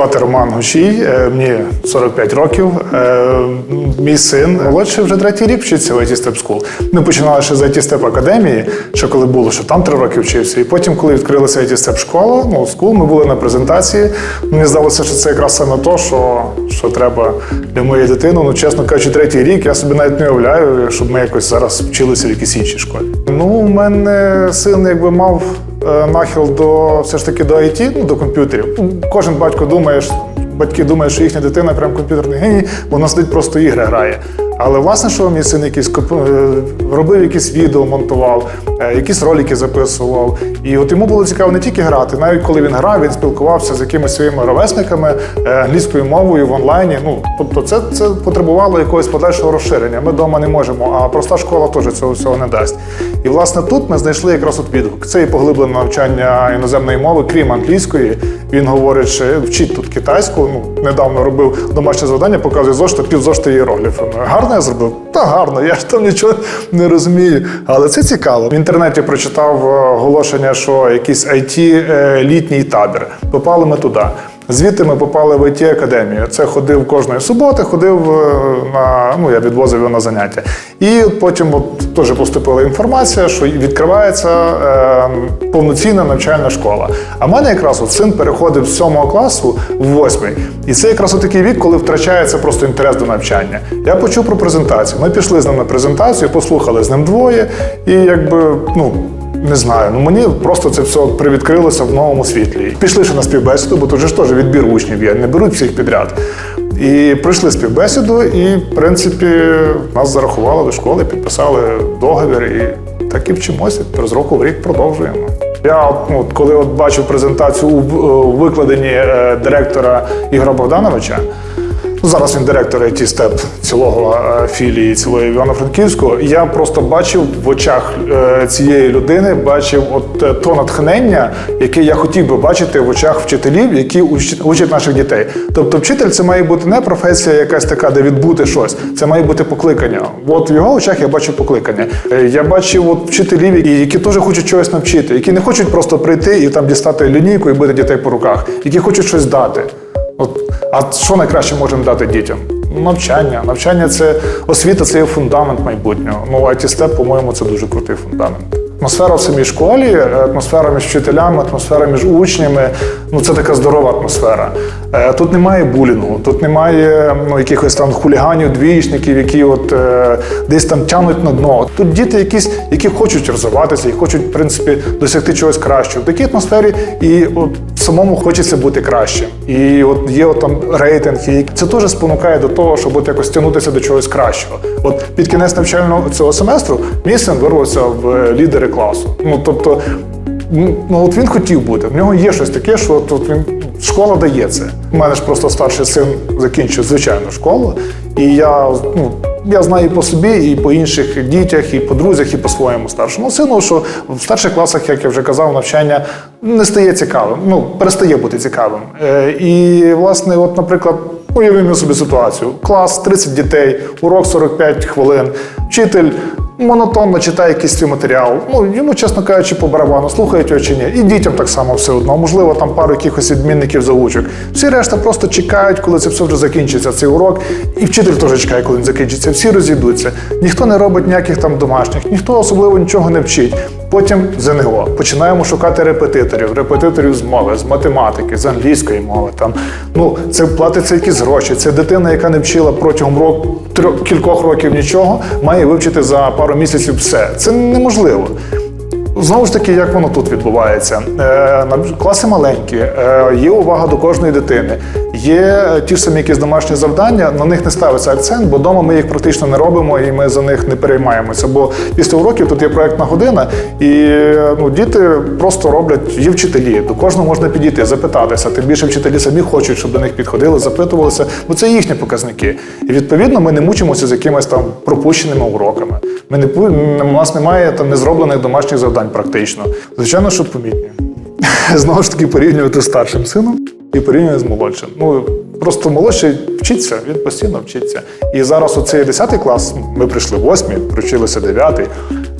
звати Роман Гущій, е, мені 45 років. Е, Мій син молодший вже третій рік вчиться в IT Step School. Ми починали ще з IT Step Академії, ще коли було, що там три роки вчився. І потім, коли відкрилася IT Step школа, ну, school, ми були на презентації. Мені здалося, що це якраз саме то, що, що треба для моєї дитини. Ну, чесно кажучи, третій рік я собі навіть не уявляю, щоб ми якось зараз вчилися в якійсь іншій школі. Ну, у мене син якби мав нахил до все ж таки до IT, ну, до комп'ютерів. Кожен батько думає, що- батьки думають, що їхня дитина прям комп'ютерний геній, вона сидить просто ігри грає. Але власне, що мій син якийсь е, робив якісь відео, монтував, е, якісь ролики записував. І от йому було цікаво не тільки грати, навіть коли він грав, він спілкувався з якимись своїми ровесниками е, англійською мовою в онлайні. Ну тобто, це, це потребувало якогось подальшого розширення. Ми вдома не можемо, а проста школа теж цього всього не дасть. І власне тут ми знайшли якраз от відгук. Це і поглиблене навчання іноземної мови, крім англійської. Він говорить, що вчить тут китайську. Ну недавно робив домашнє завдання, показує зошта, півзошти іерогліфами. Гарно я зробив? Та гарно, я ж там нічого не розумію. Але це цікаво. В інтернеті прочитав е, оголошення, що якийсь it е, літній табір. Попали ми туди. Звідти ми попали в it академію. Це ходив кожної суботи, ходив е, на ну я відвозив його на заняття. І от потім от теж поступила інформація, що відкривається е, повноцінна навчальна школа. А в мене якраз от син переходив з 7 класу в 8. І це якраз такий вік, коли втрачається просто інтерес до навчання. Я почув про презентацію. Ми пішли з ним на презентацію, послухали з ним двоє, і якби ну. Не знаю, ну мені просто це все привідкрилося в новому світлі. Пішли ще на співбесіду, бо тут же ж теж відбір учнів є, не беруть всіх підряд. І пройшли співбесіду, і, в принципі, нас зарахували до школи, підписали договір і так і вчимося. З року в рік продовжуємо. Я ну, от коли от бачив презентацію у, у викладенні е, директора Ігора Богдановича, Ну, Зараз він директор it степ цілого е, філії цілої Івано-Франківського. Я просто бачив в очах е, цієї людини, бачив от е, то натхнення, яке я хотів би бачити в очах вчителів, які учать, наших дітей. Тобто, вчитель це має бути не професія, якась така, де відбути щось. Це має бути покликання. От в його очах я бачив покликання. Я бачив от вчителів, які теж хочуть чогось навчити, які не хочуть просто прийти і там дістати лінійку і бити дітей по руках, які хочуть щось дати. От, а що найкраще можемо дати дітям? Навчання. Навчання це освіта, це є фундамент майбутнього. Ну, it степ по-моєму, це дуже крутий фундамент. Атмосфера в самій школі, атмосфера між вчителями, атмосфера між учнями ну це така здорова атмосфера. Е, Тут немає булінгу, тут немає ну, якихось там хуліганів, двієчників, які от е, десь там тянуть на дно. Тут діти якісь, які хочуть розвиватися і хочуть, в принципі, досягти чогось кращого. В такій атмосфері і от самому хочеться бути кращим. І от є там рейтинг, і це теж спонукає до того, щоб от якось тягнутися до чогось кращого. От під кінець навчального цього семестру мій син вирвався в е, лідери класу. Ну тобто, ну от він хотів бути. В нього є щось таке, що от він школа дає це. У мене ж просто старший син закінчив звичайну школу, і я ну. Я знаю і по собі, і по інших дітях, і по друзях, і по своєму старшому сину, що в старших класах, як я вже казав, навчання не стає цікавим, ну перестає бути цікавим. Е, і власне, от, наприклад, уявімо собі ситуацію: клас 30 дітей, урок 45 хвилин, вчитель монотонно читає якийсь свій матеріал. Ну йому, чесно кажучи, по барабану слухають його чи ні. І дітям так само все одно. Можливо, там пару якихось відмінників заучок. Всі решта просто чекають, коли це все вже закінчиться, цей урок. І вчитель теж чекає, коли він закінчиться. Всі розійдуться. Ніхто не робить ніяких там домашніх, ніхто особливо нічого не вчить. Потім ЗНО. Починаємо шукати репетиторів, репетиторів з мови, з математики, з англійської мови. Там ну це платиться якісь гроші. Це дитина, яка не вчила протягом року трьох кількох років нічого, має вивчити за пару місяців все. Це неможливо. Знову ж таки, як воно тут відбувається? Е, класи маленькі, е, є увага до кожної дитини. Є ті ж самі якісь домашні завдання, на них не ставиться акцент, бо вдома ми їх практично не робимо і ми за них не переймаємося. Бо після уроків тут є проєктна година, і ну, діти просто роблять, є вчителі. До кожного можна підійти, запитатися. Тим більше вчителі самі хочуть, щоб до них підходили, запитувалися, бо це їхні показники. І відповідно ми не мучимося з якимись там пропущеними уроками. Ми не у нас немає там незроблених домашніх завдань практично. Звичайно, що помітні. Знову ж таки, порівнювати з старшим сином і порівнювати з молодшим. Ну просто молодший вчиться, він постійно вчиться. І зараз оцей 10 клас, ми прийшли 8, привчилися 9.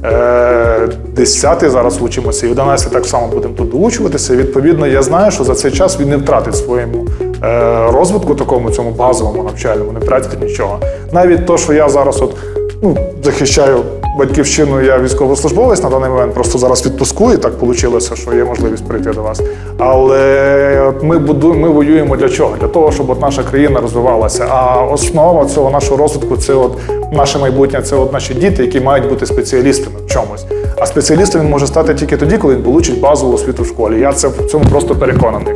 Е, 10 зараз учимося, і 11 так само будемо тут доучуватися. Відповідно, я знаю, що за цей час він не втратить своєму е, розвитку такому цьому базовому навчальному, не втратити нічого. Навіть то, що я зараз от ну, захищаю батьківщину, я військовослужбовець на даний момент, просто зараз відпуску, і так вийшло, що є можливість прийти до вас. Але ми будуємо, ми воюємо для чого? Для того, щоб от наша країна розвивалася. А основа цього нашого розвитку це от наше майбутнє, це от наші діти, які мають бути спеціалістами в чомусь. А спеціалістом він може стати тільки тоді, коли він получить базову освіту в школі. Я це в цьому просто переконаний.